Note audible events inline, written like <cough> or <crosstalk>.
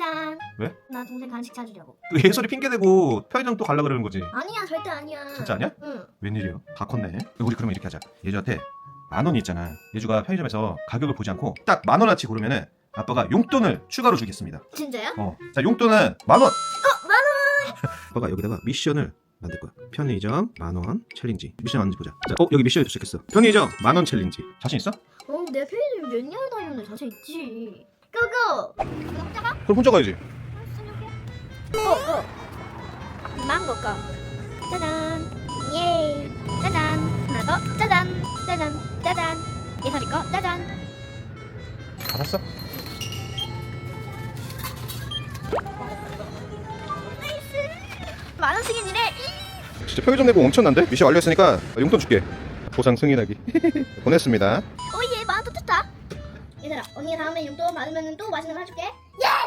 짜잔. 왜? 나 동생 간식 찾으려고. 그 예솔이 핑계대고 편의점 또 갈라 그러는 거지. 아니야 절대 아니야. 진짜 아니야? 응. 웬일이요? 다 컸네. 우리 그러면 이렇게 하자. 예주한테 만 원이 있잖아. 예주가 편의점에서 가격을 보지 않고 딱 만 원어치 고르면은 아빠가 용돈을 추가로 주겠습니다. 진짜요? 어. 자, 용돈은 만 원. 어, 만 원. 아빠가 여기다가 미션을 만들 거야. 편의점 만 원 챌린지. 미션 만든지 보자. 자, 어, 여기 미션이 도착했어. 편의점 만 원 챌린지. 자신 있어? 어, 내 편의점 몇 년을 다녔는데 자신 있지. 고고. 그럼 혼자 가야지. 고고. 망고 거. 짜잔. 예. 짜잔. 하나 더. 짜잔. 짜잔. 짜잔. 예설이 거. 짜잔. 알았어. 만 원씩이니래. 진짜 편의점 내고 엄청난데? 미션 완료했으니까 용돈 줄게. 보상 승인하기. <laughs> 보냈습니다. 오예, 만원 또 뜯다. 얘들아, 언니가 다음에 용돈 받으면 또 맛있는 거 사줄게. 예!